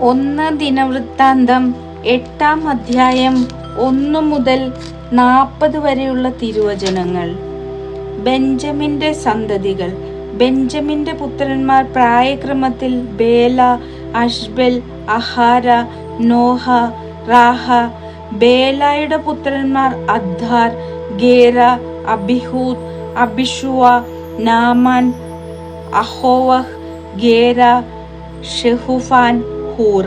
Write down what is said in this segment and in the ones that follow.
ഒന്ന് ദിനവൃത്താന്തം എട്ടാം അധ്യായം ഒന്നു മുതൽ നാൽപ്പത് വരെയുള്ള തിരുവചനങ്ങൾ. ബെഞ്ചമിന്റെ സന്തതികൾ. ബെഞ്ചമിന്റെ പുത്രന്മാർ പ്രായക്രമത്തിൽ ബേല അഷ്ബൽ അഹാര നോഹ റാഹ. ബേലായുടെ പുത്രന്മാർ അദ്ധാർ ഗേര അബിഹൂദ് അബിഷുവ നാമാൻ അഹോവഹ് ഗേര ഷെഹുഫാൻ ഹൂറ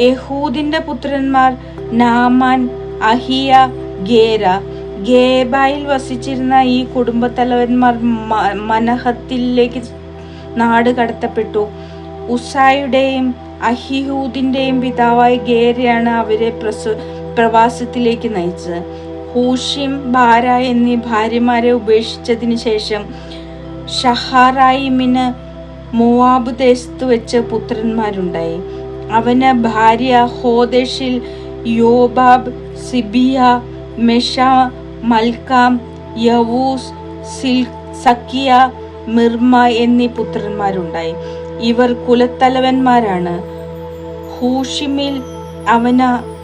യഹൂദിന്റെ പുത്രന്മാർ നാമാൻ അഹിയ ഗേര. ഗേബായിൽ വസിച്ചിരുന്ന ഈ കുടുംബത്തലവന്മാർ മനഹത്തിലേക്ക് നാട് കടത്തപ്പെട്ടു. ഉസായുടെയും അഹിഹൂദിന്റെയും പിതാവായ ഗേരയാണ് അവരെ പ്രസു പ്രവാസത്തിലേക്ക് നയിച്ചത്. ഹൂഷിം ബാര എന്നീ ഭാര്യമാരെ ഉപേക്ഷിച്ചതിന് ശേഷം ഷഹാറായിമിന് മോവാബ് ദേശത്ത് വെച്ച് പുത്രന്മാരുണ്ടായി. അവന് ഭാര്യ ഹോദേഷിൽ യോബാബ് സിബിയ മെഷ മൽക്കാം യവൂസ് സിൽ സക്കിയ മിർമ എന്നീ പുത്രന്മാരുണ്ടായി. ഇവർ കുലത്തലവന്മാരാണ്. ഹൂഷിമിൽ അവന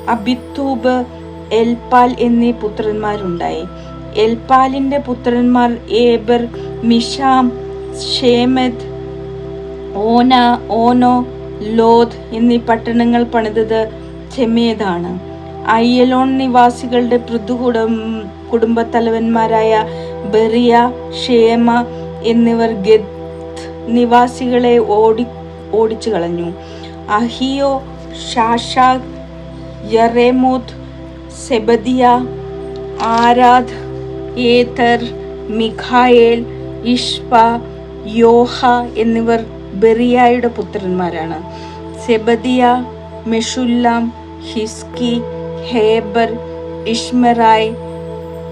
അബിത്തൂബ് എൽപാൽ എന്നീ പുത്രന്മാരുണ്ടായി. എൽപാലിന്റെ പുത്രന്മാർ ഏബർ മിഷാം ഷേമത് ഓന ഓനോ ലോദ് എന്നീ പട്ടണങ്ങൾ പണിതത് ചെമേതാണ് അയ്യലോൺ നിവാസികളുടെ പൃഥുകുടം കുടുംബത്തലവന്മാരായ ബെറിയ ഷേമ എന്നിവർ ഗദ് നിവാസികളെ ഓടി ഓടിച്ചു കളഞ്ഞു. അഹിയോ ഷാഷാഗ് യറേമോത്ത് സെബദിയ ആരാധ് ഏതർ മിഖായേൽ ഇഷ്പ യോഹ എന്നിവർ ബെറിയായുടെ പുത്രന്മാരാണ്. സെബദിയ മെഷുല്ലാം ഹിസ്കി ഹേബർ ഇഷ്മറായ്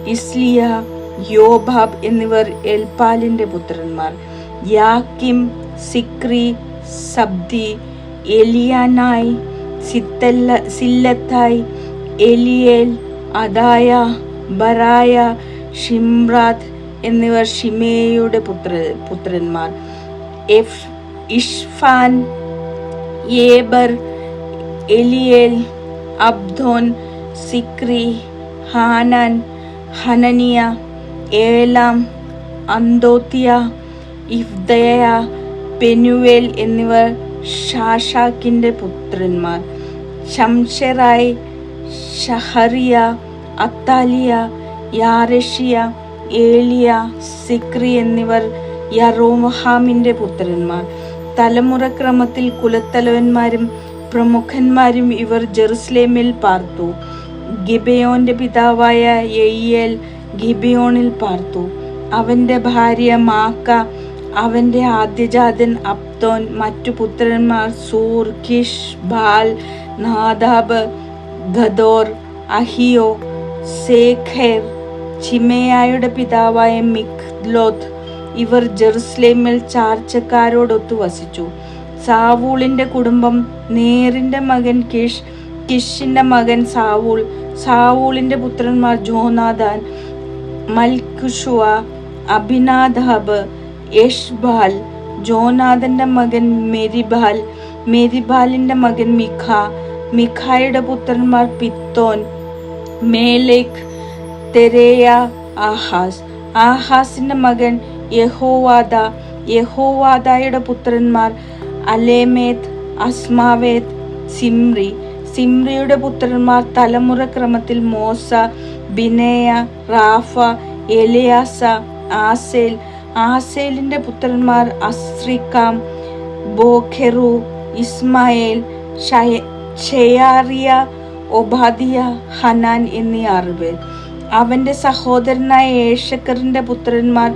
ഇസ്ലിയ യോബാബ് എന്നിവർ എൽപാലിന്റെ പുത്രന്മാർ. യാക്കിം സിക്രി സബ്ദി എലിയാനായ് സിത്തല്ല സില്ലത്തായ് എലിയേൽ അദായ ബറായ ഷിംറാത്ത് എന്നിവർ ഷിമേയുടെ പുത്ര പുത്രന്മാർ. F Ishpan Eber Eliel Abdon Zichri Hanan Hananiah Elam Antothijah Iphedeiah Penuel എന്നിവർ ഷാഷാക്കിന്റെ പുത്രന്മാർ. ഷംഷെറായ് ഷഹറിയ അത്താലിയ യാരഷിയ ഏലിയ സിക്രി എന്നിവർ യറോമഹാമിന്റെ പുത്രന്മാർ. തലമുറക്രമത്തിൽ കുലത്തലവന്മാരും പ്രമുഖന്മാരും ഇവർ ജെറുസലേമിൽ പാർത്തു. ഗിബയോന്റെ പിതാവായ എയ്യേൽ ഗിബയോണിൽ പാർത്തു. അവന്റെ ഭാര്യ മാക്ക അവന്റെ ആദ്യജാതൻ അബ്ദോൻ മറ്റു പുത്രന്മാർ സൂർ കിഷ് ബാൽ നാദാബ് ഗദോർ അഹിയോ സേഖേർ ചിമയായുടെ പിതാവായ മിഖ്ലോത്ത് ഇവർ ജെറുസലേമിൽ ചാർച്ചക്കാരോടൊത്തു വസിച്ചു. സാവൂളിന്റെ കുടുംബം നേറിന്റെ മകൻ കിഷ് കിഷിന്റെ മകൻ സാവൂൾ സാവൂളിന്റെ പുത്രന്മാർ ജോനാദാൻ മൽക്കുഷുവ അഭിനാദാബ് യഷ്ബാൽ ജോനാഥന്റെ മകൻ മെരിബാൽ മെരിബാലിന്റെ മകൻ മിഖ മിഖായുടെ പുത്രന്മാർ പിത്തോൻ മേലേക്ക് തെരേയ ആഹാസ് ആഹാസിന്റെ മകൻ യഹോവാദ യഹോവാദായുടെ പുത്രന്മാർ അലേമേത് അസ്മാവേത് സിമ്രി. സിമ്രിയുടെ പുത്രന്മാർ തലമുറ ക്രമത്തിൽ മോസ ബിനേയ റാഫ എലിയാസ ആസേൽ. ആസേലിന്റെ പുത്രന്മാർ അസ്രിക്കാം ബോഖെറു ഇസ്മായേൽ ഷെയാറിയ ഒബാദിയ ഹനാൻ എന്നീ ആറുപേർ അവന്റെ സഹോദരനായ ഏഷക്കറിന്റെ പുത്രന്മാർ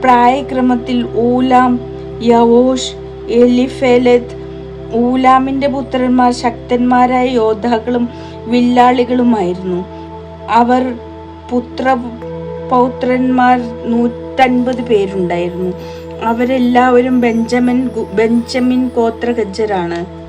പ്രായക്രമത്തിൽ ഊലാം യവോഷ് എലിഫേലത്ത് ഊലാമിന്റെ പുത്രന്മാർ ശക്തന്മാരായ യോദ്ധാക്കളും വില്ലാളികളുമായിരുന്നു. അവർ പുത്ര പൗത്രന്മാർ നൂറ്റൻപത് പേരുണ്ടായിരുന്നു. അവരെല്ലാവരും ബെഞ്ചമിൻ ബെഞ്ചമിൻ ഗോത്രഗജ്ജരാണ്